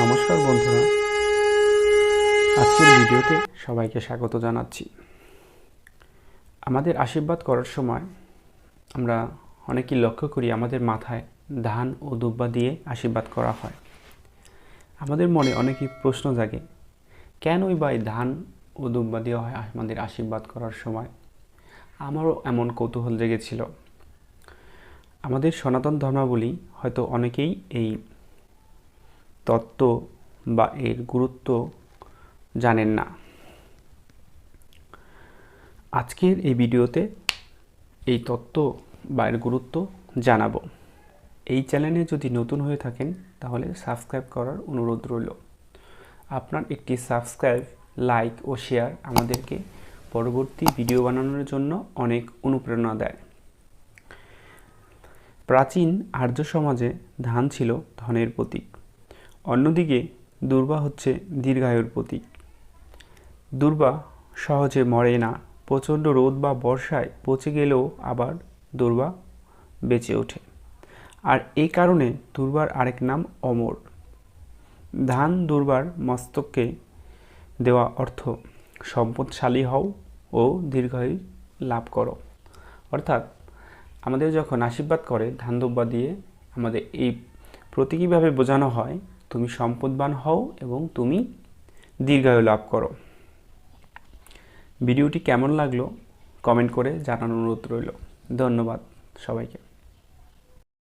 নমস্কার বন্ধুরা। আজকের ভিডিওতে সবাইকে স্বাগত জানাচ্ছি। আমাদের আশীর্বাদ করার সময় আমরা অনেকেই লক্ষ্য করি আমাদের মাথায় ধান ও দুব্বা দিয়ে আশীর্বাদ করা হয়। আমাদের মনে অনেকই প্রশ্ন জাগে, কেনই বা এই ধান ও দুব্বা দেওয়া হয় আমাদের আশীর্বাদ করার সময়? আমারও এমন কৌতূহল জেগেছিল। আমাদের সনাতন ধর্মাবলী হয়তো অনেকেই এই তত্ত্ব বা এর গুরুত্ব জানেন না। আজকের এই ভিডিওতে এই তত্ত্ব বা এর গুরুত্ব জানাব। এই চ্যানেলে যদি নতুন হয়ে থাকেন, তাহলে সাবস্ক্রাইব করার অনুরোধ রইল। আপনার একটি সাবস্ক্রাইব, লাইক ও শেয়ার আমাদেরকে পরবর্তী ভিডিও বানানোর জন্য অনেক অনুপ্রেরণা দেয়। প্রাচীন আর্য সমাজে ধান ছিল ধনের প্রতীক। অন্যদিকে দুর্বা হচ্ছে দীর্ঘায়ুর প্রতীক। দুর্বা সহজে মরে না, প্রচণ্ড রোদ বা বর্ষায় পচে গেলেও আবার দুর্বা বেঁচে ওঠে। আর এই কারণে দুর্বার আরেক নাম অমর। ধান দুর্বার মস্তককে দেওয়া অর্থ, সম্পদশালী হও ও দীর্ঘায়ু লাভ করো। অর্থাৎ আমাদের যখন আশীর্বাদ করে ধান দুব্বা দিয়ে আমাদের এই প্রতীকীভাবে বোঝানো হয় তুমি সম্পদবান হও এবং তুমি দীর্ঘায়ু লাভ করো। ভিডিওটি কেমন লাগল? কমেন্ট করে জানানোর অনুরোধ রইল। ধন্যবাদ সবাইকে।